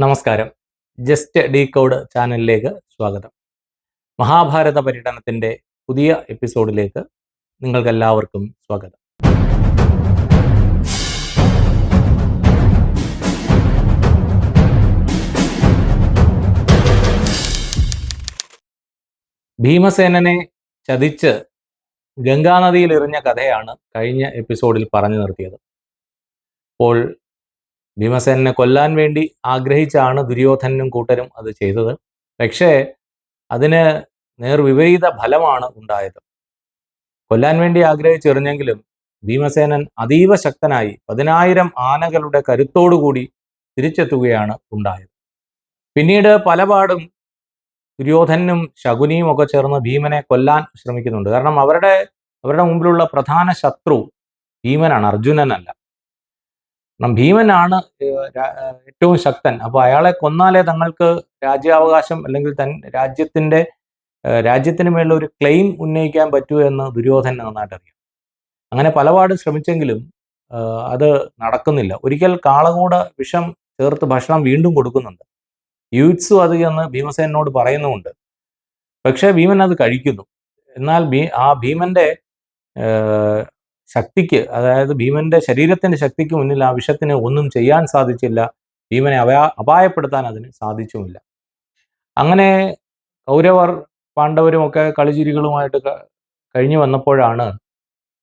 നമസ്കാരം. Just D code ചാനലിലേക്ക് സ്വാഗതം. മഹാഭാരത പര്യടനത്തിന്റെ പുതിയ എപ്പിസോഡിലേക്ക് നിങ്ങൾക്കെല്ലാവർക്കും സ്വാഗതം. ഭീമസേനനെ ചതിച്ച് ഗംഗാനദിയിൽ എറിഞ്ഞ കഥയാണ് കഴിഞ്ഞ എപ്പിസോഡിൽ പറഞ്ഞു നിർത്തിയത്. അപ്പോൾ ഭീമസേനനെ കൊല്ലാൻ വേണ്ടി ആഗ്രഹിച്ചാണ് ദുര്യോധനും കൂട്ടരും അത് ചെയ്തത്. പക്ഷേ അതിന് നേർവിപരീത ഫലമാണ് ഉണ്ടായത്. കൊല്ലാൻ വേണ്ടി ആഗ്രഹിച്ചെറിഞ്ഞെങ്കിലും ഭീമസേനൻ അതീവ ശക്തനായി പതിനായിരം ആനകളുടെ കരുത്തോടുകൂടി തിരിച്ചെത്തുകയാണ് ഉണ്ടായത്. പിന്നീട് പലപാടും ദുര്യോധനും ശകുനിയും ഒക്കെ ചേർന്ന് ഭീമനെ കൊല്ലാൻ ശ്രമിക്കുന്നുണ്ട്. കാരണം അവരുടെ അവരുടെ മുമ്പിലുള്ള പ്രധാന ശത്രു ഭീമനാണ് അർജുനനല്ല. ഭീമനാണ് ഏറ്റവും ശക്തൻ. അപ്പോൾ അയാളെ കൊന്നാലേ തങ്ങൾക്ക് രാജ്യാവകാശം അല്ലെങ്കിൽ തൻ രാജ്യത്തിന്റെ ഏഹ് രാജ്യത്തിന് മേലുള്ള ഒരു ക്ലെയിം ഉന്നയിക്കാൻ പറ്റൂ എന്ന് ദുര്യോധന നന്നായിട്ട് അറിയാം. അങ്ങനെ പലപാട് ശ്രമിച്ചെങ്കിലും അത് നടക്കുന്നില്ല. ഒരിക്കൽ കാളകൂട വിഷം ചേർത്ത് ഭക്ഷണം വീണ്ടും കൊടുക്കുന്നുണ്ട്. യൂത്സു അത് എന്ന് ഭീമസേനോട് പറയുന്നുമുണ്ട്. പക്ഷേ ഭീമൻ അത് കഴിക്കുന്നു. എന്നാൽ ഭീ ആ ഭീമന്റെ ശക്തിക്ക് അതായത് ഭീമന്റെ ശരീരത്തിന്റെ ശക്തിക്ക് മുന്നിൽ ആ വിഷത്തിന് ഒന്നും ചെയ്യാൻ സാധിച്ചില്ല. ഭീമനെ അപായ അപായപ്പെടുത്താൻ അതിന് സാധിച്ചുമില്ല. അങ്ങനെ കൗരവർ പാണ്ഡവരും ഒക്കെ കളിചിരികളുമായിട്ട് കഴിഞ്ഞു വന്നപ്പോഴാണ്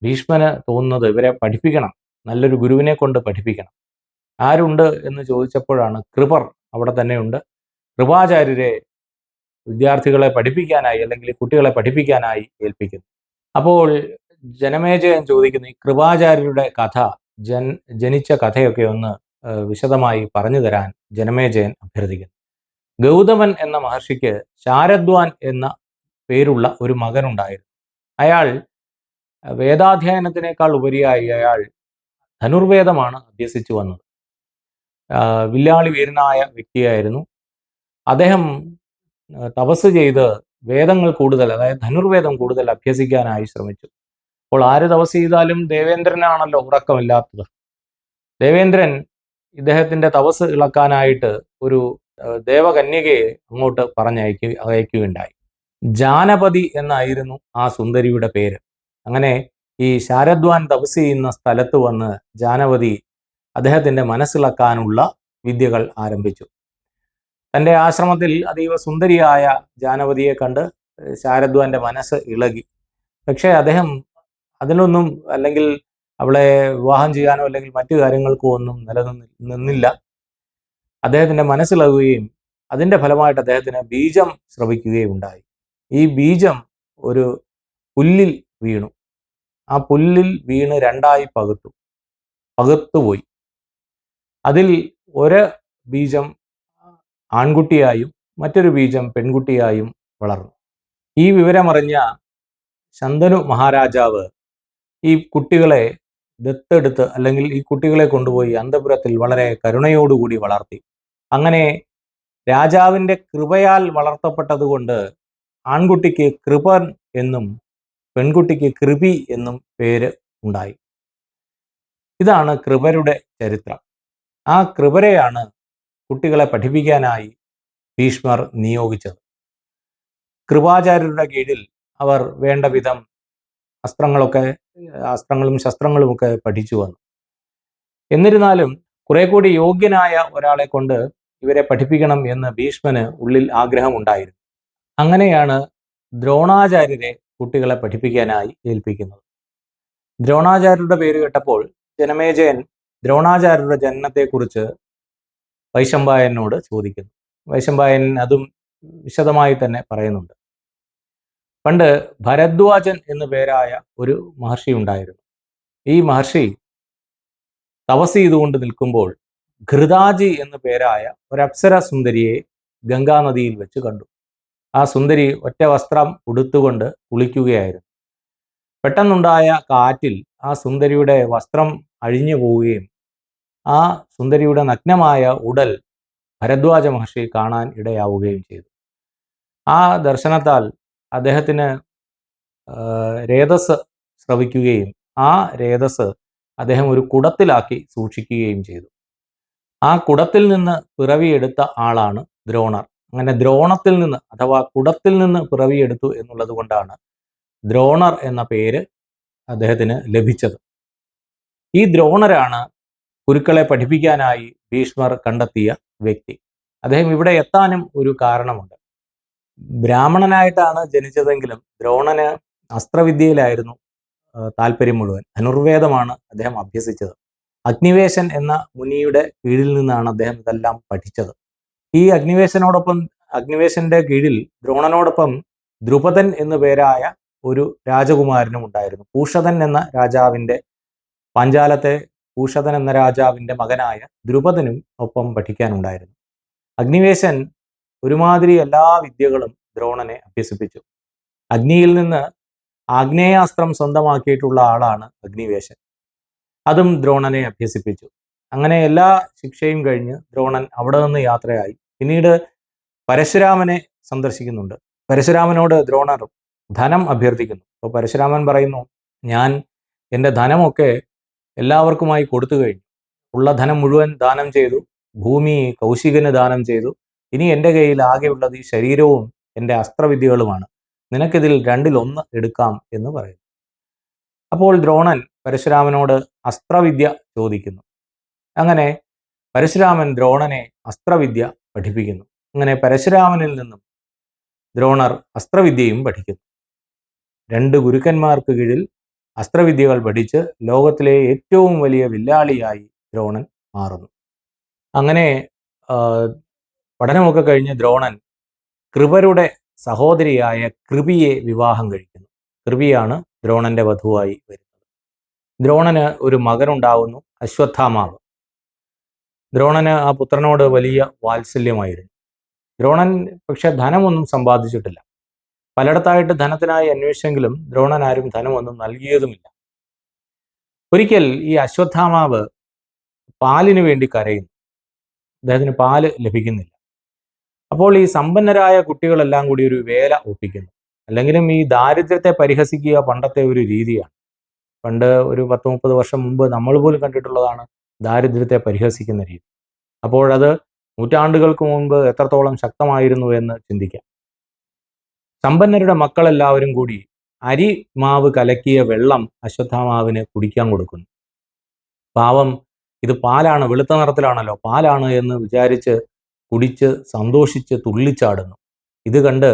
ഭീഷ്മന് തോന്നുന്നത് ഇവരെ പഠിപ്പിക്കണം. നല്ലൊരു ഗുരുവിനെ കൊണ്ട് പഠിപ്പിക്കണം. ആരുണ്ട് എന്ന് ചോദിച്ചപ്പോഴാണ് കൃപർ അവിടെ തന്നെയുണ്ട്. കൃപാചാര്യരെ വിദ്യാർത്ഥികളെ പഠിപ്പിക്കാനായി അല്ലെങ്കിൽ കുട്ടികളെ പഠിപ്പിക്കാനായി ഏൽപ്പിക്കുന്നു. അപ്പോൾ ജനമേജയൻ ചോദിക്കുന്ന ഈ കൃപാചാര്യരുടെ കഥ ജൻ ജനിച്ച കഥയൊക്കെ ഒന്ന് വിശദമായി പറഞ്ഞു തരാൻ ജനമേജയൻ അഭ്യർത്ഥിക്കുന്നു. ഗൗതമൻ എന്ന മഹർഷിക്ക് ശാരദ്വാൻ എന്ന പേരുള്ള ഒരു മകനുണ്ടായിരുന്നു. അയാൾ വേദാധ്യയനത്തിനേക്കാൾ ഉപരിയായി അയാൾ ധനുർവേദമാണ് അഭ്യസിച്ചു വന്നത്. വില്ലാളി വീരനായ വ്യക്തിയായിരുന്നു. അദ്ദേഹം തപസ് ചെയ്ത് വേദങ്ങൾ കൂടുതൽ അതായത് ധനുർവേദം കൂടുതൽ അഭ്യസിക്കാനായി ശ്രമിച്ചു. അപ്പോൾ ആര് തപസ് ചെയ്താലും ദേവേന്ദ്രനാണല്ലോ ഉറക്കമില്ലാത്തത്. ദേവേന്ദ്രൻ ഇദ്ദേഹത്തിന്റെ തപസ് ഇളക്കാനായിട്ട് ഒരു ദേവകന്യകയെ അങ്ങോട്ട് പറഞ്ഞയക്കു അയക്കുകയുണ്ടായി. ജാനപതി എന്നായിരുന്നു ആ സുന്ദരിയുടെ പേര്. അങ്ങനെ ഈ ശാരദ്വാൻ തപസ് ചെയ്യുന്ന സ്ഥലത്ത് വന്ന് ജാനപതി അദ്ദേഹത്തിന്റെ മനസ്സിളക്കാനുള്ള വിദ്യകൾ ആരംഭിച്ചു. തന്റെ ആശ്രമത്തിൽ അതീവ സുന്ദരിയായ ജാനപതിയെ കണ്ട് ശാരദ്വാന്റെ മനസ്സ് ഇളകി. പക്ഷേ അദ്ദേഹം അതിനൊന്നും അല്ലെങ്കിൽ അവളെ വിവാഹം ചെയ്യാനോ അല്ലെങ്കിൽ മറ്റു കാര്യങ്ങൾക്കോ ഒന്നും നിലനിന്ന് നിന്നില്ല. അദ്ദേഹത്തിന്റെ മനസ്സിലാകുകയും അതിന്റെ ഫലമായിട്ട് അദ്ദേഹത്തിന് ബീജം ശ്രവിക്കുകയും ഉണ്ടായി. ഈ ബീജം ഒരു പുല്ലിൽ വീണു. ആ പുല്ലിൽ വീണ് രണ്ടായി പകുത്തു പകുത്തുപോയി അതിൽ ഒരു ബീജം ആൺകുട്ടിയായും മറ്റൊരു ബീജം പെൺകുട്ടിയായും വളർന്നു. ഈ വിവരമറിഞ്ഞ ശന്തനു മഹാരാജാവ് ഈ കുട്ടികളെ ദത്തെടുത്ത് അല്ലെങ്കിൽ ഈ കുട്ടികളെ കൊണ്ടുപോയി അന്തപുരത്തിൽ വളരെ കരുണയോടുകൂടി വളർത്തി. അങ്ങനെ രാജാവിന്റെ കൃപയാൽ വളർത്തപ്പെട്ടതുകൊണ്ട് ആൺകുട്ടിക്ക് കൃപൻ എന്നും പെൺകുട്ടിക്ക് കൃപി എന്നും പേര് ഉണ്ടായി. ഇതാണ് കൃപരുടെ ചരിത്രം. ആ കൃപരെയാണ് കുട്ടികളെ പഠിപ്പിക്കാനായി ഭീഷ്മർ നിയോഗിച്ചത്. കൃപാചാര്യരുടെ കീഴിൽ അവർ വേണ്ട വിധം അസ്ത്രങ്ങളൊക്കെ അസ്ത്രങ്ങളും ശസ്ത്രങ്ങളും ഒക്കെ പഠിച്ചു വന്നു. എന്നിരുന്നാലും കുറെ കൂടി യോഗ്യനായ ഒരാളെ കൊണ്ട് ഇവരെ പഠിപ്പിക്കണം എന്ന് ഭീഷ്മന് ഉള്ളിൽ ആഗ്രഹമുണ്ടായിരുന്നു. അങ്ങനെയാണ് ദ്രോണാചാര്യരെ കുട്ടികളെ പഠിപ്പിക്കാനായി ഏൽപ്പിക്കുന്നത്. ദ്രോണാചാര്യരുടെ പേര് കേട്ടപ്പോൾ ജനമേജയൻ ദ്രോണാചാര്യരുടെ ജനനത്തെക്കുറിച്ച് വൈശമ്പായനോട് ചോദിക്കുന്നു. വൈശമ്പായൻ അതും വിശദമായി തന്നെ പറയുന്നുണ്ട്. പണ്ട് ഭരദ്വാജൻ എന്നു പേരായ ഒരു മഹർഷി ഉണ്ടായിരുന്നു. ഈ മഹർഷി തപസ് ചെയ്തുകൊണ്ട് നിൽക്കുമ്പോൾ ഘൃതാജി എന്നു പേരായ ഒരു അപ്സര സുന്ദരിയെ ഗംഗാനദിയിൽ വെച്ച് കണ്ടു. ആ സുന്ദരി ഒറ്റ വസ്ത്രം ഉടുത്തുകൊണ്ട് കുളിക്കുകയായിരുന്നു. പെട്ടെന്നുണ്ടായ കാറ്റിൽ ആ സുന്ദരിയുടെ വസ്ത്രം അഴിഞ്ഞു പോവുകയും ആ സുന്ദരിയുടെ നഗ്നമായ ഉടൽ ഭരദ്വാജ മഹർഷി കാണാൻ ഇടയാവുകയും ചെയ്തു. ആ ദർശനത്താൽ അദ്ദേഹത്തിന് രേതസ് ശ്രവിക്കുകയും ആ രേതസ് അദ്ദേഹം ഒരു കുടത്തിലാക്കി സൂക്ഷിക്കുകയും ചെയ്തു. ആ കുടത്തിൽ നിന്ന് പിറവിയെടുത്ത ആളാണ് ദ്രോണർ. അങ്ങനെ ദ്രോണത്തിൽ നിന്ന് അഥവാ കുടത്തിൽ നിന്ന് പിറവിയെടുത്തു എന്നുള്ളത് കൊണ്ടാണ് ദ്രോണർ എന്ന പേര് അദ്ദേഹത്തിന് ലഭിച്ചത്. ഈ ദ്രോണരാണ് കുരുക്കളെ പഠിപ്പിക്കാനായി ഭീഷ്മർ കണ്ടെത്തിയ വ്യക്തി. അദ്ദേഹം ഇവിടെ എത്താനും ഒരു കാരണമുണ്ട്. ബ്രാഹ്മണനായിട്ടാണ് ജനിച്ചതെങ്കിലും ദ്രോണന് അസ്ത്രവിദ്യയിലായിരുന്നു താല്പര്യം മുഴുവൻ. ധനുർവേദമാണ് അദ്ദേഹം അഭ്യസിച്ചത്. അഗ്നിവേശൻ എന്ന മുനിയുടെ കീഴിൽ നിന്നാണ് അദ്ദേഹം ഇതെല്ലാം പഠിച്ചത്. ഈ അഗ്നിവേശനോടൊപ്പം അഗ്നിവേശന്റെ കീഴിൽ ദ്രോണനോടൊപ്പം ദ്രുപദൻ എന്നു പേരായ ഒരു രാജകുമാരനും ഉണ്ടായിരുന്നു. പൂഷതൻ എന്ന രാജാവിന്റെ പാഞ്ചാലത്തെ പൂഷതൻ എന്ന രാജാവിന്റെ മകനായ ദ്രുപദനും ഒപ്പം പഠിക്കാനുണ്ടായിരുന്നു. അഗ്നിവേശൻ ഒരുമാതിരി എല്ലാ വിദ്യകളും ദ്രോണനെ അഭ്യസിപ്പിച്ചു. അഗ്നിയിൽ നിന്ന് ആഗ്നേയാസ്ത്രം സ്വന്തമാക്കിയിട്ടുള്ള ആളാണ് അഗ്നിവേശൻ. അതും ദ്രോണനെ അഭ്യസിപ്പിച്ചു. അങ്ങനെ എല്ലാ ശിക്ഷയും കഴിഞ്ഞ് ദ്രോണൻ അവിടെ നിന്ന് യാത്രയായി. പിന്നീട് പരശുരാമനെ സന്ദർശിക്കുന്നുണ്ട്. പരശുരാമനോട് ദ്രോണർ ധനം അഭ്യർത്ഥിക്കുന്നു. അപ്പോൾ പരശുരാമൻ പറയുന്നു ഞാൻ എന്റെ ധനമൊക്കെ എല്ലാവർക്കുമായി കൊടുത്തു കഴിഞ്ഞു. ഉള്ള ധനം മുഴുവൻ ദാനം ചെയ്തു. ഭൂമി കൗശികന് ദാനം ചെയ്തു. ഇനി എന്റെ കയ്യിൽ ആകെയുള്ളത് ഈ ശരീരവും എന്റെ അസ്ത്രവിദ്യകളുമാണ്. നിനക്കിതിൽ രണ്ടിലൊന്ന് എടുക്കാം എന്ന് പറയുന്നു. അപ്പോൾ ദ്രോണൻ പരശുരാമനോട് അസ്ത്രവിദ്യ ചോദിക്കുന്നു. അങ്ങനെ പരശുരാമൻ ദ്രോണനെ അസ്ത്രവിദ്യ പഠിപ്പിക്കുന്നു. അങ്ങനെ പരശുരാമനിൽ നിന്നും ദ്രോണർ അസ്ത്രവിദ്യയും പഠിക്കുന്നു. രണ്ട് ഗുരുക്കന്മാർക്ക് കീഴിൽ അസ്ത്രവിദ്യകൾ പഠിച്ച് ലോകത്തിലെ ഏറ്റവും വലിയ വില്ലാളിയായി ദ്രോണൻ മാറുന്നു. അങ്ങനെ പഠനമൊക്കെ കഴിഞ്ഞ് ദ്രോണൻ കൃപരുടെ സഹോദരിയായ കൃപിയെ വിവാഹം കഴിക്കുന്നു. കൃപിയാണ് ദ്രോണന്റെ വധുവായി വരുന്നത്. ദ്രോണന് ഒരു മകനുണ്ടാവുന്നു അശ്വത്ഥാമാവ്. ദ്രോണന് ആ പുത്രനോട് വലിയ വാത്സല്യമായിരുന്നു. ദ്രോണൻ പക്ഷെ ധനമൊന്നും സമ്പാദിച്ചിട്ടില്ല. പലയിടത്തായിട്ട് ധനത്തിനായി അന്വേഷിച്ചെങ്കിലും ദ്രോണൻ ആരും ധനമൊന്നും നൽകിയതുമില്ല. ഒരിക്കൽ ഈ അശ്വത്ഥാമാവ് പാലിന് വേണ്ടി കരയുന്നു. അദ്ദേഹത്തിന് പാൽ ലഭിക്കുന്നില്ല. അപ്പോൾ ഈ സമ്പന്നരായ കുട്ടികളെല്ലാം കൂടി ഒരു വേല ഒപ്പിക്കുന്നു. അല്ലെങ്കിലും ഈ ദാരിദ്ര്യത്തെ പരിഹസിക്കുക പണ്ടത്തെ ഒരു രീതിയാണ്. പണ്ട് ഒരു പത്ത് മുപ്പത് വർഷം മുമ്പ് നമ്മൾ പോലും കണ്ടിട്ടുള്ളതാണ് ദാരിദ്ര്യത്തെ പരിഹസിക്കുന്ന രീതി. അപ്പോഴത് നൂറ്റാണ്ടുകൾക്ക് മുമ്പ് എത്രത്തോളം ശക്തമായിരുന്നു എന്ന് ചിന്തിക്കാം. സമ്പന്നരുടെ മക്കളെല്ലാവരും കൂടി അരി മാവ് കലക്കിയ വെള്ളം അശ്വത്ഥാമാവിന് കുടിക്കാൻ കൊടുക്കുന്നു. പാവം ഇത് പാലാണ് വെളുത്ത നിറത്തിലാണല്ലോ പാലാണ് എന്ന് വിചാരിച്ച് കുടിച്ച് സന്തോഷിച്ച് തുള്ളിച്ചാടുന്നു. ഇത് കണ്ട്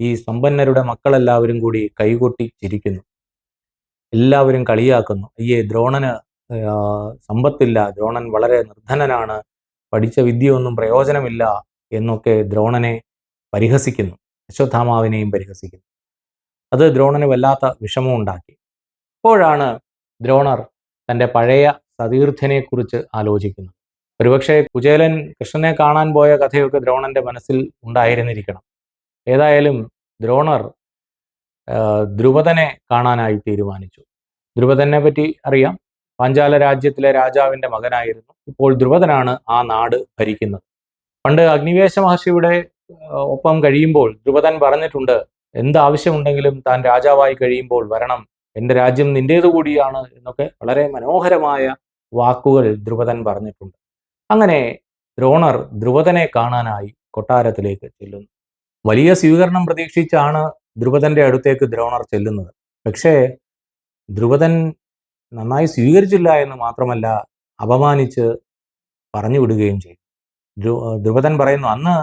ഈ സമ്പന്നരുടെ മക്കളെല്ലാവരും കൂടി കൈകൊട്ടി ചിരിക്കുന്നു. എല്ലാവരും കളിയാക്കുന്നു. അയ്യേ ദ്രോണന് സമ്പത്തില്ല. ദ്രോണൻ വളരെ നിർധനനാണ്. പഠിച്ച വിദ്യയൊന്നും പ്രയോജനമില്ല എന്നൊക്കെ ദ്രോണനെ പരിഹസിക്കുന്നു. അശ്വത്ഥാമാവിനെയും പരിഹസിക്കുന്നു. അത് ദ്രോണന് വല്ലാത്ത വിഷമം ഉണ്ടാക്കി. അപ്പോഴാണ് ദ്രോണർ തന്റെ പഴയ സതീർത്ഥനെക്കുറിച്ച് കുറിച്ച് ആലോചിക്കുന്നത്. ഒരുപക്ഷെ കുചേലൻ കൃഷ്ണനെ കാണാൻ പോയ കഥയൊക്കെ ദ്രോണന്റെ മനസ്സിൽ ഉണ്ടായിരുന്നിരിക്കണം. ഏതായാലും ദ്രോണർ ആ, കാണാനായി തീരുമാനിച്ചു. ദ്രുപദനെ പറ്റി അറിയാം. പാഞ്ചാല രാജ്യത്തിലെ രാജാവിന്റെ മകനായിരുന്നു. ഇപ്പോൾ ദ്രുപദനാണ് ആ നാട് ഭരിക്കുന്നത്. പണ്ട് അഗ്നിവേശ മഹർഷിയുടെ ഒപ്പം കഴിയുമ്പോൾ ദ്രുപദൻ പറഞ്ഞിട്ടുണ്ട് എന്താവശ്യമുണ്ടെങ്കിലും താൻ രാജാവായി കഴിയുമ്പോൾ വരണം. എന്റെ രാജ്യം നിന്റേതുകൂടിയാണ് എന്നൊക്കെ വളരെ മനോഹരമായ വാക്കുകൾ ദ്രുപദൻ പറഞ്ഞിട്ടുണ്ട്. അങ്ങനെ ദ്രോണർ ധ്രുവതനെ കാണാനായി കൊട്ടാരത്തിലേക്ക് ചെല്ലുന്നു. വലിയ സ്വീകരണം പ്രതീക്ഷിച്ചാണ് ധ്രുവതന്റെ അടുത്തേക്ക് ദ്രോണർ ചെല്ലുന്നത്. പക്ഷേ ധ്രുവതൻ നന്നായി സ്വീകരിച്ചില്ല എന്ന് മാത്രമല്ല അപമാനിച്ച് പറഞ്ഞു വിടുകയും ചെയ്തു. ധ്രുവതൻ പറയുന്നു അന്ന്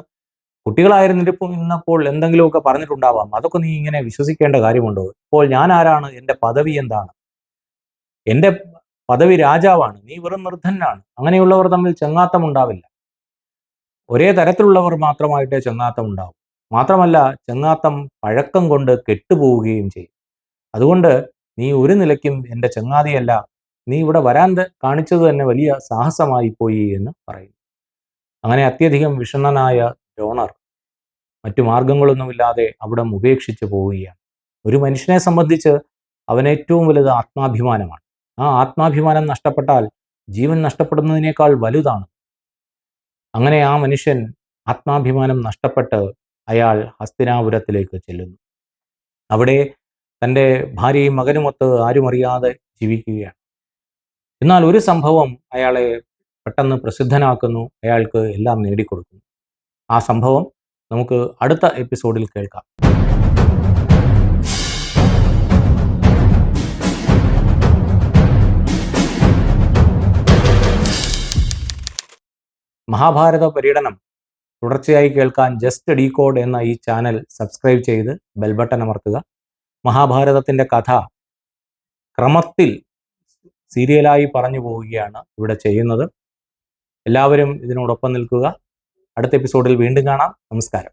കുട്ടികളായിരുന്നിപ്പോൾ ഇന്നപ്പോൾ എന്തെങ്കിലുമൊക്കെ പറഞ്ഞിട്ടുണ്ടാവാം. അതൊക്കെ നീ ഇങ്ങനെ വിശ്വസിക്കേണ്ട കാര്യമുണ്ടോ? ഇപ്പോൾ ഞാൻ ആരാണ്? എന്റെ പദവി എന്താണ്? എന്റെ പദവി രാജാവാണ്. നീ വെറും നിർദ്ധനാണ് അങ്ങനെയുള്ളവർ തമ്മിൽ ചങ്ങാത്തം ഉണ്ടാവില്ല. ഒരേ തരത്തിലുള്ളവർ മാത്രമായിട്ടേ ചങ്ങാത്തം ഉണ്ടാവും. മാത്രമല്ല ചങ്ങാത്തം പഴക്കം കൊണ്ട് കെട്ടുപോവുകയും ചെയ്യും. അതുകൊണ്ട് നീ ഒരു നിലയ്ക്കും എന്റെ ചങ്ങാതിയല്ല. നീ ഇവിടെ വരാൻ കാണിച്ചത് തന്നെ വലിയ സാഹസമായി പോയി എന്ന് പറയുന്നു. അങ്ങനെ അത്യധികം വിഷണ്ണനായ ഡോണർ മറ്റു മാർഗങ്ങളൊന്നുമില്ലാതെ അവിടെ ഉപേക്ഷിച്ച് പോവുകയാണ്. ഒരു മനുഷ്യനെ സംബന്ധിച്ച് അവൻ ഏറ്റവും വലുത് ആത്മാഭിമാനമാണ്. ആ ആത്മാഭിമാനം നഷ്ടപ്പെട്ടാൽ ജീവൻ നഷ്ടപ്പെടുന്നതിനേക്കാൾ വലുതാണ്. അങ്ങനെ ആ മനുഷ്യൻ ആത്മാഭിമാനം നഷ്ടപ്പെട്ട് അയാൾ ഹസ്തിനാപുരത്തിലേക്ക് ചെല്ലുന്നു. അവിടെ തന്റെ ഭാര്യയും മകനുമൊത്ത് ആരും അറിയാതെ ജീവിക്കുകയാണ്. എന്നാൽ ഒരു സംഭവം അയാളെ പെട്ടെന്ന് പ്രസിദ്ധനാക്കുന്നു അയാൾക്ക് എല്ലാം നേടിക്കൊടുക്കുന്നു. ആ സംഭവം നമുക്ക് അടുത്ത എപ്പിസോഡിൽ കേൾക്കാം. മഹാഭാരത പര്യടനം തുടർച്ചയായി കേൾക്കാൻ ജസ്റ്റ് ഡീകോഡ് എന്ന ഈ ചാനൽ സബ്സ്ക്രൈബ് ചെയ്ത് ബെൽബട്ടൺ അമർത്തുക. മഹാഭാരതത്തിന്റെ കഥ ക്രമത്തിൽ സീരിയലായി പറഞ്ഞു പോവുകയാണ് ഇവിടെ ചെയ്യുന്നത്. എല്ലാവരും ഇതിനോടൊപ്പം നിൽക്കുക. അടുത്ത എപ്പിസോഡിൽ വീണ്ടും കാണാം. നമസ്കാരം.